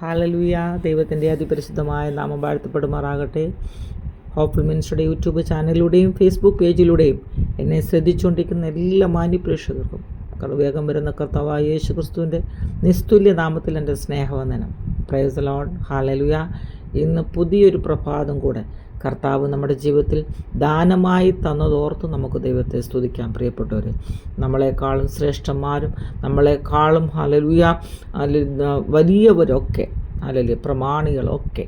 ഹാലലുയ. ദൈവത്തിന്റെ അതിപരിശുദ്ധമായ നാമം വാഴ്ത്തപ്പെടുമാറാകട്ടെ. ഹോപ്പിൾ മിനിസ്റ്ററുടെ യൂട്യൂബ് ചാനലിലൂടെയും ഫേസ്ബുക്ക് പേജിലൂടെയും എന്നെ ശ്രദ്ധിച്ചുകൊണ്ടിരിക്കുന്ന എല്ലാ മാന്യപ്രേക്ഷകർക്കും വേഗം വരുന്ന കർത്താവായ യേശു ക്രിസ്തുവിന്റെ നിസ്തുല്യ നാമത്തിൽ എന്റെ സ്നേഹവന്ദനം. പ്രൈസ് ലോൺ ഹാലലുയ ഇന്ന് പുതിയൊരു പ്രഭാതം കൂടെ കർത്താവ് നമ്മുടെ ജീവിതത്തിൽ ദാനമായി തന്നതോർത്ത് നമുക്ക് ദൈവത്തെ സ്തുതിക്കാം. പ്രിയപ്പെട്ടവർ നമ്മളെക്കാളും ശ്രേഷ്ഠന്മാരും നമ്മളെക്കാളും ഹലലുയ വലിയവരൊക്കെ അല്ലെങ്കിൽ പ്രമാണികളൊക്കെ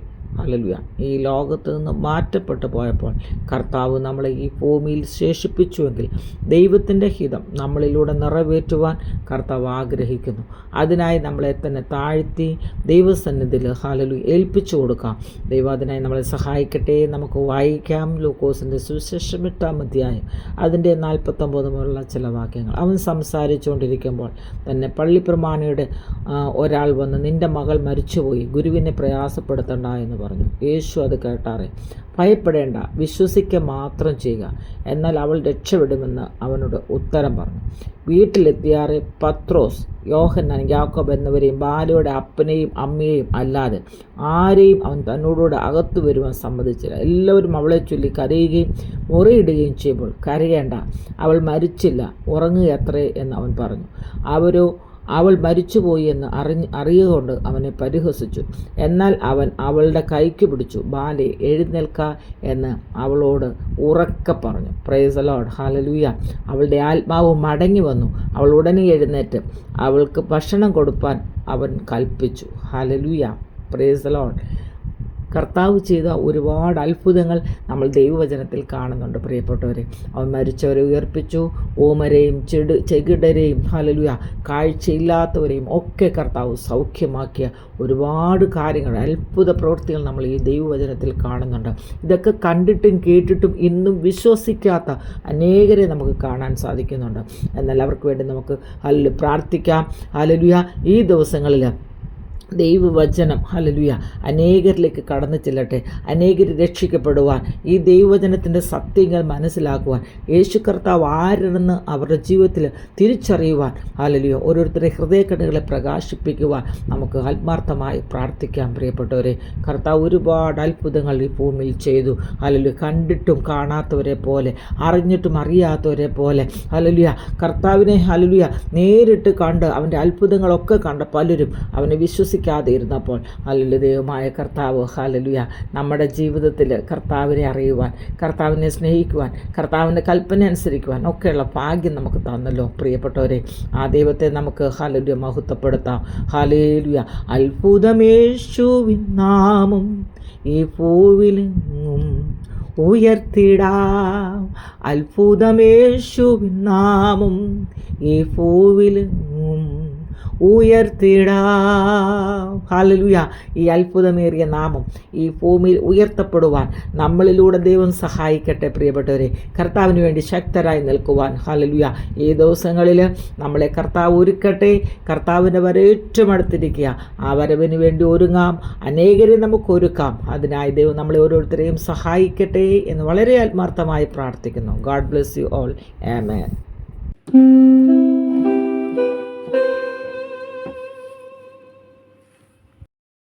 ഹലലുയ ഈ ലോകത്ത് നിന്ന് മാറ്റപ്പെട്ടു പോയപ്പോൾ കർത്താവ് നമ്മളെ ഈ ഭൂമിയിൽ ശേഷിപ്പിച്ചുവെങ്കിൽ ദൈവത്തിന്റെ ഹിതം നമ്മളിലൂടെ നിറവേറ്റുവാൻ കർത്താവ് ആഗ്രഹിക്കുന്നു. അതിനായി നമ്മളെ തന്നെ താഴ്ത്തി ദൈവസന്നിധിയിൽ ഹലലു ഏൽപ്പിച്ചു കൊടുക്കാം. ദൈവം അതിനായി നമ്മളെ സഹായിക്കട്ടെ. നമുക്ക് വായിക്കാം. ലൂക്കോസിന്റെ സുവിശേഷം എട്ടാം അധ്യായം അതിന്റെ നാൽപ്പത്തൊമ്പത് മുതലുള്ള ചില വാക്യങ്ങൾ. അവൻ സംസാരിച്ചുകൊണ്ടിരിക്കുമ്പോൾ തന്നെ പള്ളിപ്രമാണിയുടെ ഒരാൾ വന്ന് നിന്റെ മകൾ മരിച്ചുപോയി. ഗുരുവിനെ പ്രയാസപ്പെടുത്തണ്ട എന്ന് പറഞ്ഞു. യേശു അത് കേട്ടാറെ. ഭയപ്പെടേണ്ട വിശ്വസിക്കുക മാത്രം ചെയ്യുക. എന്നാൽ അവൾ രക്ഷപ്പെടുമെന്ന് അവനോട് ഉത്തരം പറഞ്ഞു. വീട്ടിലെത്തിയാറെ പത്രോസ് യോഹന്നാൻ യാക്കോബ് എന്നിവരെയും ബാലയുടെ അപ്പനെയും അമ്മയെയും അല്ലാതെ ആരെയും അവൻ തന്നോടുകൂടെ അകത്തു വരുവാൻ സമ്മതിച്ചില്ല. എല്ലാവരും അവളെ ചൊല്ലി കരയുകയും മുറിയിടുകയും ചെയ്യുമ്പോൾ കരയേണ്ട അവൾ മരിച്ചില്ല ഉറങ്ങുകയത്രേ എന്ന് അവൻ പറഞ്ഞു. അവരോ അവൾ മരിച്ചുപോയി എന്ന് അറിഞ്ഞ് അറിയുകൊണ്ട് അവനെ പരിഹസിച്ചു. എന്നാൽ അവൻ അവളുടെ കൈക്ക് പിടിച്ചു. ബാലെ എഴുന്നേൽക്ക എന്ന് അവളോട് ഉറക്കെ പറഞ്ഞു. പ്രേസ് ലോഡ് ഹാലലൂയ അവളുടെ ആത്മാവ് മടങ്ങി വന്നു. അവൾ ഉടനെ എഴുന്നേറ്റ്. അവൾക്ക് ഭക്ഷണം കൊടുപ്പാൻ അവൻ കൽപ്പിച്ചു. ഹാലലൂയ പ്രേസ് ലോഡ് കർത്താവ് ചെയ്ത ഒരുപാട് അത്ഭുതങ്ങൾ നമ്മൾ ദൈവവചനത്തിൽ കാണുന്നുണ്ട്. പ്രിയപ്പെട്ടവരെ അവൻ മരിച്ചവരെ ഉയർപ്പിച്ചു. ഓമരെയും ചെടു ചെകിടരെയും ഹലലുയ കാഴ്ചയില്ലാത്തവരെയും ഒക്കെ കർത്താവ് സൗഖ്യമാക്കിയ ഒരുപാട് കാര്യങ്ങൾ അത്ഭുത പ്രവൃത്തികൾ നമ്മൾ ഈ ദൈവവചനത്തിൽ കാണുന്നുണ്ട്. ഇതൊക്കെ കണ്ടിട്ടും കേട്ടിട്ടും ഇന്നും വിശ്വസിക്കാത്ത അനേകരെ നമുക്ക് കാണാൻ സാധിക്കുന്നുണ്ട്. എന്നാൽ അവർക്ക് വേണ്ടി നമുക്ക് അല്ല പ്രാർത്ഥിക്കാം. ഹലലുയ ഈ ദിവസങ്ങളിൽ ദൈവവചനം ഹലലുയ അനേകരിലേക്ക് കടന്നു ചെല്ലട്ടെ. അനേകർ രക്ഷിക്കപ്പെടുവാൻ ഈ ദൈവവചനത്തിന്റെ സത്യങ്ങൾ മനസ്സിലാക്കുവാൻ യേശു കർത്താവ് ആരെന്ന് അവരുടെ ജീവിതത്തിൽ തിരിച്ചറിയുവാൻ ഹലലുയ ഓരോരുത്തരുടെ ഹൃദയക്കടകളെ പ്രകാശിപ്പിക്കുവാൻ നമുക്ക് ആത്മാർത്ഥമായി പ്രാർത്ഥിക്കാൻ പ്രിയപ്പെട്ടവരെ. കർത്താവ് ഒരുപാട് അത്ഭുതങ്ങൾ ഈ ഭൂമിയിൽ ചെയ്തു. ഹലലുയ കണ്ടിട്ടും കാണാത്തവരെ പോലെ അറിഞ്ഞിട്ടും അറിയാത്തവരെ പോലെ ഹലലുയ കർത്താവിനെ ഹലലുയ നേരിട്ട് കണ്ട് അവന്റെ അത്ഭുതങ്ങളൊക്കെ കണ്ട പലരും അവനെ വിശ്വസിക്കും വിശ്വസിക്കാതെ ഇരുന്നപ്പോൾ ഹലലു ദൈവമായ കർത്താവ് ഹാലലുയ നമ്മുടെ ജീവിതത്തിൽ കർത്താവിനെ അറിയുവാൻ കർത്താവിനെ സ്നേഹിക്കുവാൻ കർത്താവിന്റെ കൽപ്പന അനുസരിക്കുവാൻ ഒക്കെയുള്ള ഭാഗ്യം നമുക്ക് തന്നല്ലോ പ്രിയപ്പെട്ടവരെ. ആ ദൈവത്തെ നമുക്ക് ഹാലലുയ മഹത്വപ്പെടുത്താം. ഹാലേലുയ അത്ഭുതമേശുവിൻ നാമം ഈ പൂവിലെങ്ങും ഉയർത്തിടാം. അത്ഭുതമേശുവിൻ നാമം ഈ പൂവിലെങ്ങും ഉയർത്തിടാം. ഹാലലുയ ഈ അത്ഭുതമേറിയ നാമം ഈ ഭൂമിയിൽ ഉയർത്തപ്പെടുവാൻ നമ്മളിലൂടെ ദൈവം സഹായിക്കട്ടെ പ്രിയപ്പെട്ടവരെ. കർത്താവിന് വേണ്ടി ശക്തരായി നിൽക്കുവാൻ. ഹാലലുയ ഈ ദിവസങ്ങളിൽ നമ്മളെ കർത്താവ് ഒരുക്കട്ടെ. കർത്താവിന്റെ വരെ ഏറ്റവും അടുത്തിരിക്കുക ആ വരവിന് വേണ്ടി ഒരുങ്ങാം. അനേകരെ നമുക്ക് ഒരുക്കാം. അതിനായി ദൈവം നമ്മളെ ഓരോരുത്തരെയും സഹായിക്കട്ടെ എന്ന് വളരെ ആത്മാർത്ഥമായി പ്രാർത്ഥിക്കുന്നു. God bless you all amen